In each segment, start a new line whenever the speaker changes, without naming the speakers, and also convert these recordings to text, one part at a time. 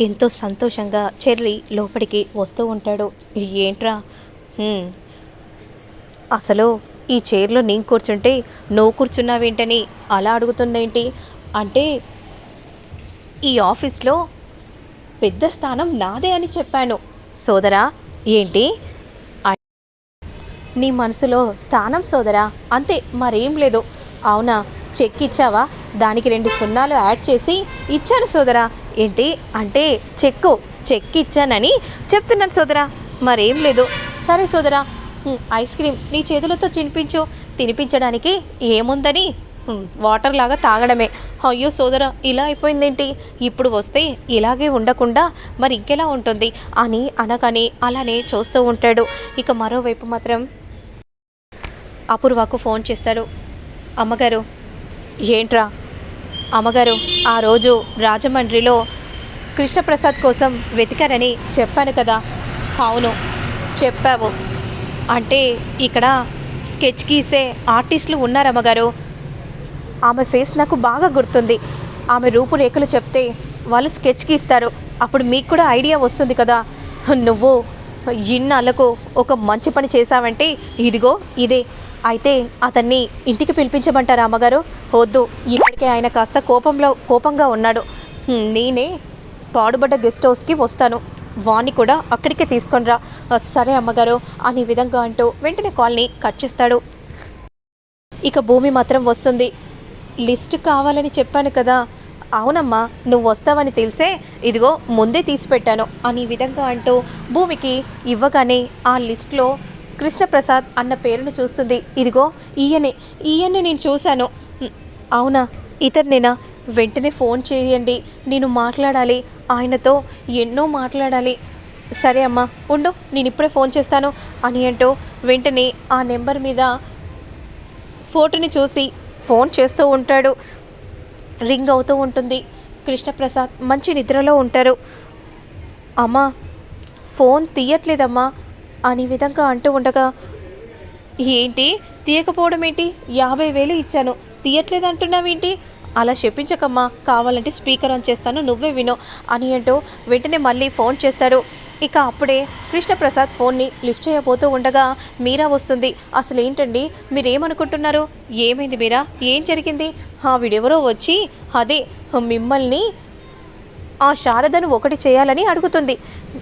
ఎంతో సంతోషంగా చెర్రీ లోపలికి వస్తూ ఉంటాడు. ఏంట్రా? అసలు ఈ చైర్లో నేను కూర్చుంటే నువ్వు కూర్చున్నావేంటని అలా అడుగుతుందేంటి? అంటే ఈ ఆఫీస్లో పెద్ద స్థానం నాదే అని చెప్పాను. సోదరా ఏంటి? నీ మనసులో స్థానం సోదరా అంతే మరేం లేదు. అవునా చెక్ ఇచ్చావా? దానికి రెండు సున్నాలు యాడ్ చేసి ఇచ్చాను సోదరా. ఏంటి? అంటే చెక్కు చెక్ ఇచ్చానని చెప్తున్నాను సోదరా. మరేం లేదు. సరే సోదరా ఐస్ క్రీమ్ నీ చేతులతో తినిపించు. తినిపించడానికి ఏముందని వాటర్ లాగా తాగడమే. అయ్యో సోదరా ఇలా అయిపోయిందేంటి? ఇప్పుడు వస్తే ఇలాగే ఉండకుండా మరి ఇంకెలా ఉంటుంది? అని అనగానే అలానే చూస్తూ ఉంటాడు. ఇక మరోవైపు మాత్రం అపూర్వకు ఫోన్ చేస్తాడు. అమ్మగారు ఏంట్రా? అమ్మగారు ఆ రోజు రాజమండ్రిలో కృష్ణప్రసాద్ కోసం వెతికారని చెప్పాను కదా. అవును చెప్పావు. అంటే ఇక్కడ స్కెచ్ గీసే ఆర్టిస్టులు ఉన్నారమ్మగారు ఆమె ఫేస్ నాకు బాగా గుర్తుంది. ఆమె రూపురేఖలు చెప్తే వాళ్ళు స్కెచ్ గీస్తారు. అప్పుడు మీకు కూడా ఐడియా వస్తుంది కదా. నువ్వు ఇన్నాళ్ళకు ఒక మంచి పని చేశావంటే ఇదిగో ఇదే. అయితే అతన్ని ఇంటికి పిలిపించమంటారా అమ్మగారు? వద్దు ఇప్పటికే ఆయన కాస్త కోపంలో కోపంగా ఉన్నాడు. నేనే పాడుబడ్డ గెస్ట్ హౌస్కి వస్తాను. వాణ్ణి కూడా అక్కడికే తీసుకొనిరా సరే అమ్మగారు అనే విధంగా అంటూ వెంటనే కాల్ని కట్ చేస్తాడు. ఇక భూమి మాత్రం వస్తుంది. లిస్ట్ కావాలని చెప్పాను కదా. అవునమ్మా నువ్వు వస్తావని తెలిసే ఇదిగో ముందే తీసి పెట్టాను అని విధంగా అంటూ భూమికి ఇవ్వగానే ఆ లిస్ట్లో కృష్ణప్రసాద్ అన్న పేరును చూస్తుంది. ఇదిగో ఈయనే. ఈయన్ని నేను చూశాను. అవునా? ఇతరునేనా వెంటనే ఫోన్ చేయండి. నేను మాట్లాడాలి. ఆయనతో ఎన్నో మాట్లాడాలి. సరే అమ్మా ఉండు. నేను ఇప్పుడే ఫోన్ చేస్తాను. అని అంటూ వెంటనే ఆ నెంబర్ మీద ఫోటోని చూసి ఫోన్ చేస్తూ ఉంటాడు. రింగ్ అవుతూ ఉంటుంది. కృష్ణప్రసాద్ మంచి నిద్రలో ఉంటారు. అమ్మా ఫోన్ తీయట్లేదమ్మా. అని విధంగా అంటూ ఉండగా ఏంటి? తీయకపోవడం ఏంటి యాభై వేలు ఇచ్చాను. తీయట్లేదు అంటున్నావేంటి అలా చెప్పించకమ్మా. కావాలంటే స్పీకర్ ఆన్ చేస్తాను. నువ్వే విను అని అంటూ వెంటనే మళ్ళీ ఫోన్ చేస్తారు ఇక అప్పుడే కృష్ణప్రసాద్ ఫోన్ని లిఫ్ట్ చేయబోతూ ఉండగా మీరా వస్తుంది. అసలు ఏంటండి మీరేమనుకుంటున్నారు? ఏమైంది మీరా? ఏం జరిగింది? ఆ వచ్చి అదే మిమ్మల్ని ఆ శారదను ఒకటి చేయాలని అడుగుతుంది.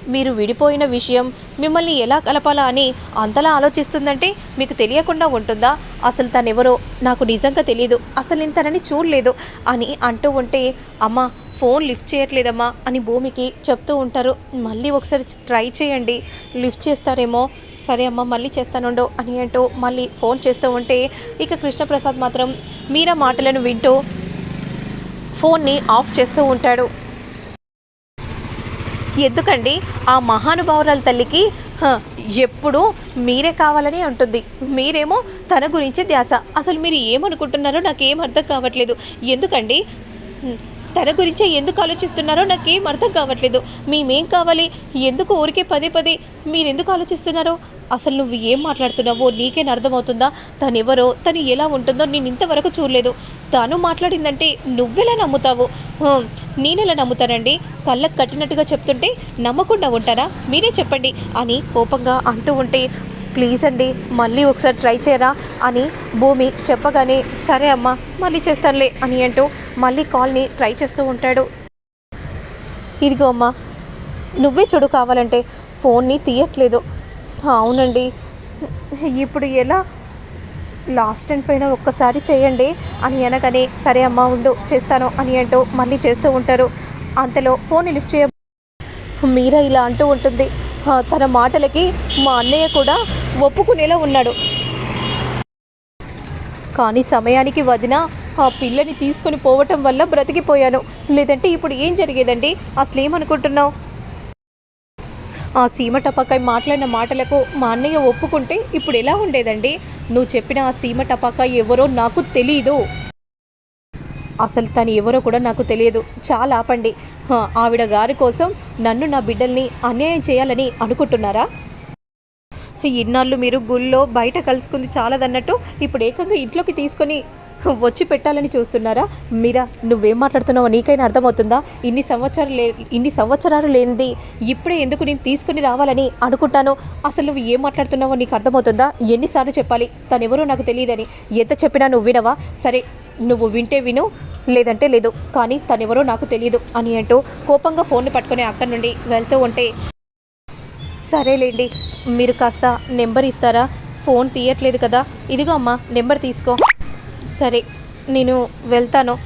మీరు విడిపోయిన విషయం మిమ్మల్ని ఎలా కలపాలా అని అంతలా ఆలోచిస్తుందంటే మీకు తెలియకుండా ఉంటుందా? అసలు తనెవరో నాకు నిజంగా తెలియదు అసలు నేను తనని చూడలేదు అని అంటూ ఉంటే అమ్మ ఫోన్ లిఫ్ట్ చేయట్లేదమ్మా అని భూమికి చెప్తూ ఉంటారు. మళ్ళీ ఒకసారి ట్రై చేయండి. లిఫ్ట్ చేస్తారేమో? సరే అమ్మ మళ్ళీ చేస్తానుండు అని అంటూ మళ్ళీ ఫోన్ చేస్తూ ఉంటే ఇక కృష్ణప్రసాద్ మాత్రం మీరా మాటలను వింటూ ఫోన్ని ఆఫ్ చేస్తూ ఉంటాడు. ఎందుకండి? ఆ మహానుభావురాల తల్లికి ఎప్పుడు ఎప్పుడూ మీరే కావాలని ఉంటుంది మీరేమో తన గురించి ధ్యాస. అసలు మీరు ఏమనుకుంటున్నారో నాకేం అర్థం కావట్లేదు. ఎందుకండి? తన గురించే ఎందుకు ఆలోచిస్తున్నారో నాకేం అర్థం కావట్లేదు. మేమేం కావాలి? ఎందుకు ఊరికే పదే పదే మీరెందుకు ఆలోచిస్తున్నారో? అసలు నువ్వు ఏం మాట్లాడుతున్నావో నీకేం అర్థమవుతుందా? తను ఎవరో తను ఎలా ఉంటుందో నేను ఇంతవరకు చూడలేదు. తాను మాట్లాడిందంటే నువ్వెలా నమ్ముతావు? నేనెలా నమ్ముతానండి? కళ్ళకు కట్టినట్టుగా చెప్తుంటే నమ్మకుండా ఉంటారా మీరే చెప్పండి అని కోపంగా అంటూ ఉంటే ప్లీజ్ అండి మళ్ళీ ఒకసారి ట్రై చేయరా? అని భూమి చెప్పగానే సరే అమ్మా మళ్ళీ చేస్తానులే అని అంటూ మళ్ళీ కాల్ని ట్రై చేస్తూ ఉంటాడు. ఇదిగో అమ్మా నువ్వే చూడు కావాలంటే ఫోన్ని తీయట్లేదు. అవునండి. ఇప్పుడు ఎలా లాస్ట్ అండ్ ఫైనల్ ఒక్కసారి చేయండి. అని అనగానే సరే అమ్మా ఉండు చేస్తాను అని అంటూ మళ్ళీ చేస్తూ ఉంటారు. అంతలో ఫోన్ లిఫ్ట్ చేయ మీరా ఇలా అంటూ ఉంటుంది. తన మాటలకి మా అన్నయ్య కూడా ఒప్పుకునేలా ఉన్నాడు. కానీ సమయానికి వదిన ఆ పిల్లని తీసుకొని పోవటం వల్ల బ్రతికిపోయాను. లేదంటే ఇప్పుడు ఏం జరిగేదండి? అసలు ఏమనుకుంటున్నావు ఆ సీమ టపాకాయ మాట్లాడిన మాటలకు మా అన్నయ్య ఒప్పుకుంటే ఇప్పుడు ఎలా ఉండేదండి? నువ్వు చెప్పిన ఆ సీమ టపాకా ఎవరో నాకు తెలీదు. అసలు తను ఎవరో కూడా నాకు తెలియదు. చాలా ఆపండి. ఆవిడ గారి కోసం నన్ను నా బిడ్డల్ని అన్యాయం చేయాలని అనుకుంటున్నారా? ఇన్నాళ్ళు మీరు గుళ్ళో బయట కలుసుకుంది చాలదన్నట్టు ఇప్పుడు ఏకంగా ఇంట్లోకి తీసుకొని వచ్చి పెట్టాలని చూస్తున్నారా? మీరా నువ్వేం మాట్లాడుతున్నావో నీకైనా అర్థమవుతుందా? ఇన్ని సంవత్సరాలు లే ఇన్ని సంవత్సరాలు లేనిది ఇప్పుడే ఎందుకు నేను తీసుకుని రావాలని అనుకుంటాను? అసలు నువ్వు ఏం మాట్లాడుతున్నావో నీకు అర్థమవుతుందా? ఎన్నిసార్లు చెప్పాలి? తనెవరో నాకు తెలియదని. ఎంత చెప్పినా నువ్వు వినవా? సరే నువ్వు వింటే విను లేదంటే లేదు. కానీ తనెవరో నాకు తెలియదు అని అంటూ కోపంగా ఫోన్ని పట్టుకుని అక్కడి నుండి వెళ్తూ ఉంటే సరేలేండి మీరు కాస్త నెంబర్ ఇస్తారా? ఫోన్ తీయట్లేదు కదా. ఇదిగో అమ్మా నెంబర్ తీసుకో. సరే నేను వెళ్తాను.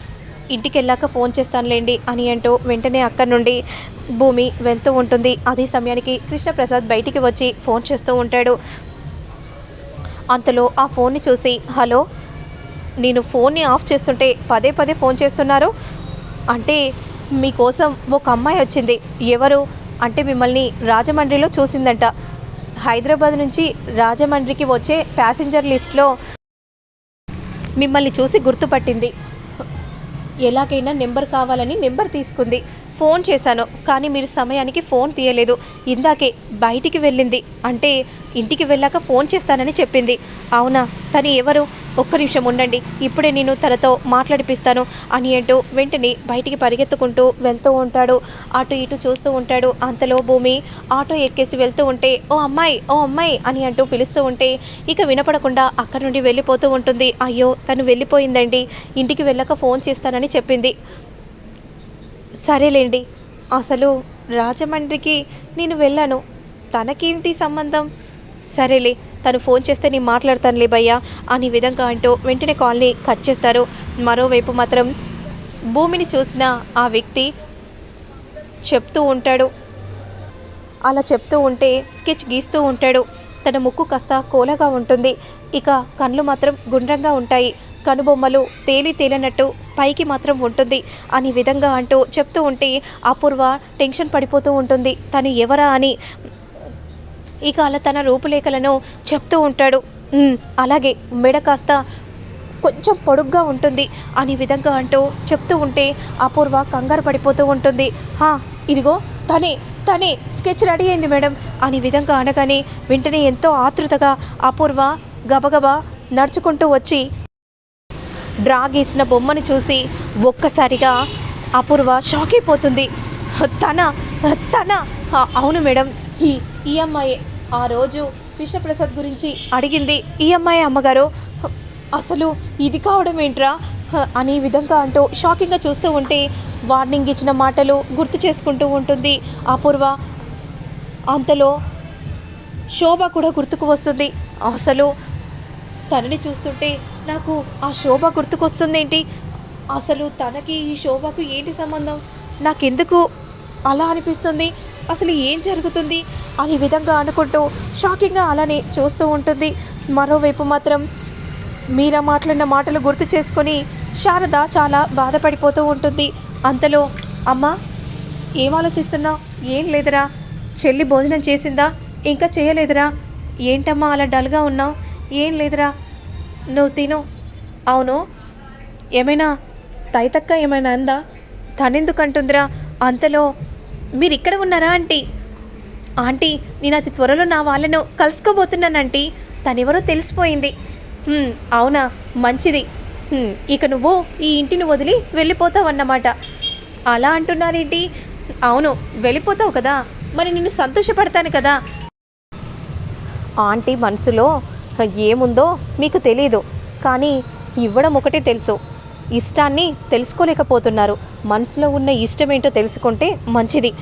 ఇంటికి వెళ్ళాక ఫోన్ చేస్తానులేండి అని అంటూ వెంటనే అక్కడి నుండి భూమి వెళ్తూ ఉంటుంది. అదే సమయానికి కృష్ణప్రసాద్ బయటికి వచ్చి ఫోన్ చేస్తూ ఉంటాడు. అంతలో ఆ ఫోన్ని చూసి హలో నేను ఫోన్ని ఆఫ్ చేస్తుంటే పదే పదే ఫోన్ చేస్తున్నారు. అంటే మీకోసం ఒక అమ్మాయి వచ్చింది. ఎవరు? అంటే మిమ్మల్ని రాజమండ్రిలో చూసిందంట. హైదరాబాద్ నుంచి రాజమండ్రికి వచ్చే ప్యాసింజర్ లిస్ట్లో మిమ్మల్ని చూసి గుర్తుపట్టింది. ఎలాగైనా నెంబర్ కావాలని నెంబర్ తీసుకుంది. ఫోన్ చేశాను కానీ మీరు సమయానికి ఫోన్ తీయలేదు. ఇందాకే బయటికి వెళ్ళింది అంటే ఇంటికి వెళ్ళాక ఫోన్ చేస్తానని చెప్పింది. అవునా? తను ఎవరు? ఒక్క నిమిషం ఉండండి. ఇప్పుడే నేను తనతో మాట్లాడిపిస్తాను అని అంటూ వెంటనే బయటికి పరిగెత్తుకుంటూ వెళ్తూ ఉంటాడు. అటు ఇటు చూస్తూ ఉంటాడు. అంతలో భూమి ఆటో ఎక్కేసి వెళ్తూ ఉంటే ఓ అమ్మాయి ఓ అమ్మాయి అని అంటూ పిలుస్తూ ఉంటే ఇక వినపడకుండా అక్కడి నుండి వెళ్ళిపోతూ ఉంటుంది. అయ్యో తను వెళ్ళిపోయిందండి. ఇంటికి వెళ్ళక ఫోన్ చేస్తానని చెప్పింది. సరేలేండి. అసలు రాజమండ్రికి నేను వెళ్ళాను. తనకేంటి సంబంధం? సరేలే. తను ఫోన్ చేస్తే నేను మాట్లాడతానులే భయ్యా అని విధంగా అంటూ వెంటనే కాల్ని కట్ చేస్తారు. మరోవైపు మాత్రం భూమిని చూసిన ఆ వ్యక్తి చెప్తూ ఉంటాడు. అలా చెప్తూ ఉంటే స్కెచ్ గీస్తూ ఉంటాడు. తన ముక్కు కాస్త కోలగా ఉంటుంది. ఇక కళ్ళు మాత్రం గుండ్రంగా ఉంటాయి. కనుబొమ్మలు తేలి తేలినట్టు పైకి మాత్రం ఉంటుంది అని విధంగా అంటూ చెప్తూ ఉంటే అపూర్వ టెన్షన్ పడిపోతూ ఉంటుంది. తను ఎవరా అని ఇక అలా తన రూపులేఖలను చెప్తూ ఉంటాడు. అలాగే మెడ కాస్త కొంచెం పొడుగ్గా ఉంటుంది అనే విధంగా అంటూ చెప్తూ ఉంటే అపూర్వ కంగారు పడిపోతూ ఉంటుంది. ఇదిగో తనే తనే స్కెచ్ రెడీ అయింది మేడం అనే విధంగా అనగానే వెంటనే ఎంతో ఆతృతగా అపూర్వ గబగబా నడుచుకుంటూ వచ్చి డ్రా గీసిన బొమ్మను చూసి ఒక్కసారిగా అపూర్వ షాక్ అయిపోతుంది. తన తన అవును మేడం ఈ ఈ అమ్మాయి ఆ రోజు కృష్ణప్రసాద్ గురించి అడిగింది. ఈ అమ్మాయి అమ్మగారు అసలు ఇది కావడం ఏంట్రా? అనే విధంగా అంటూ షాకింగ్గా చూస్తూ ఉంటే వార్నింగ్ ఇచ్చిన మాటలు గుర్తు చేసుకుంటూ ఉంటుంది. అపూర్వ అంతలో శోభ కూడా గుర్తుకు వస్తుంది. అసలు తనని చూస్తుంటే నాకు ఆ శోభ గుర్తుకొస్తుందేంటి? అసలు తనకి ఈ శోభకు ఏంటి సంబంధం? నాకెందుకు అలా అనిపిస్తుంది? అసలు ఏం జరుగుతుంది అనే విధంగా అనుకుంటూ షాకింగ్గా అలానే చూస్తూ ఉంటుంది. మరోవైపు మాత్రం మీరా మాట్లాడిన మాటలు గుర్తు చేసుకొని శారద చాలా బాధపడిపోతూ ఉంటుంది. అంతలో అమ్మా ఏం ఆలోచిస్తున్నావు? ఏం లేదురా. చెల్లి భోజనం చేసిందా? ఇంకా చేయలేదురా. ఏంటమ్మా అలా డల్గా ఉన్నావు? ఏం లేదురా. నువ్వు తిను. అవును. ఏమైనా? తైతక్క ఏమైనా అందా? తనెందుకు అంటుందిరా? అంతలో మీరు ఇక్కడ ఉన్నారా ఆంటీ? ఆంటీ నేను అతి త్వరలో నా వాళ్ళను కలుసుకోబోతున్నాను ఆంటీ. తనెవరో తెలిసిపోయింది. అవునా? మంచిది. ఇక నువ్వు ఈ ఇంటిని వదిలి వెళ్ళిపోతావన్నమాట. అలా అంటున్నారేంటి? అవును వెళ్ళిపోతావు కదా. మరి నిన్ను సంతోషపడతాను కదా. ఆంటీ మనసులో ఏముందో మీకు తెలీదు. కానీ ఇవ్వడం ఒకటే తెలుసు. ఇష్టాన్ని తెలుసుకోలేకపోతున్నారు. మనసులో ఉన్న ఇష్టం ఏంటో తెలుసుకుంటే మంచిది.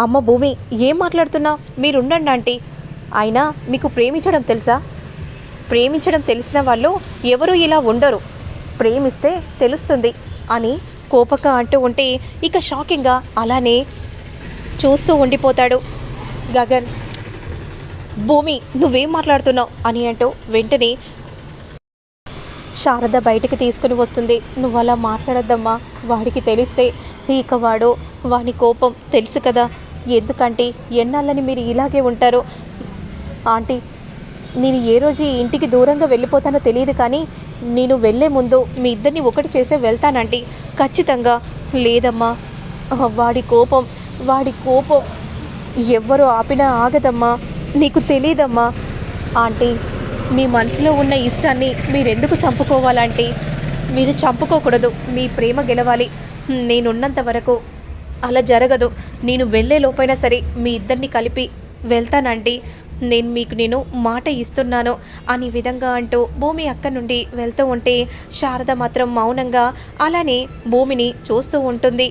అమ్మ భూమి ఏం మాట్లాడుతున్నావు మీరుండండి ఆంటీ. అయినా మీకు ప్రేమించడం తెలుసా? ప్రేమించడం తెలిసిన వాళ్ళు ఎవరు ఇలా ఉండరు. ప్రేమిస్తే తెలుస్తుంది అని కోపక అంటూ ఉంటే ఇక షాకింగ్గా అలానే చూస్తూ ఉండిపోతాడు. గగన్ భూమి నువ్వేం మాట్లాడుతున్నావు? అని అంటూ వెంటనే శారద బయటికి తీసుకుని వస్తుంది. నువ్వు అలా మాట్లాడద్దమ్మా. వాడికి తెలిస్తే ఇక వాడు వాని కోపం తెలుసు కదా. ఎందుకంటే ఎన్నాళ్ళని మీరు ఇలాగే ఉంటారు. ఆంటీ నేను ఏ రోజు ఈ ఇంటికి దూరంగా వెళ్ళిపోతానో తెలియదు కానీ నేను వెళ్ళే ముందు మీ ఇద్దరిని ఒకటి చేసే వెళ్తానండి ఖచ్చితంగా. లేదమ్మా. వాడి కోపం వాడి కోపం ఎవ్వరు ఆపినా ఆగదమ్మా. నీకు తెలియదమ్మా ఆంటీ మీ మనసులో ఉన్న ఇష్టాన్ని మీరెందుకు చంపుకోవాలంటే? మీరు చంపుకోకూడదు మీ ప్రేమ గెలవాలి. నేనున్నంత వరకు అలా జరగదు. నేను వెళ్ళే లోపైనా సరే మీ ఇద్దరిని కలిపి వెళ్తానండి. నేను మీకు నేను మాట ఇస్తున్నాను. అని విధంగా అంటూ భూమి అక్క నుండి వెళ్తూ ఉంటే శారద మాత్రం మౌనంగా అలానే భూమిని చూస్తూ ఉంటుంది.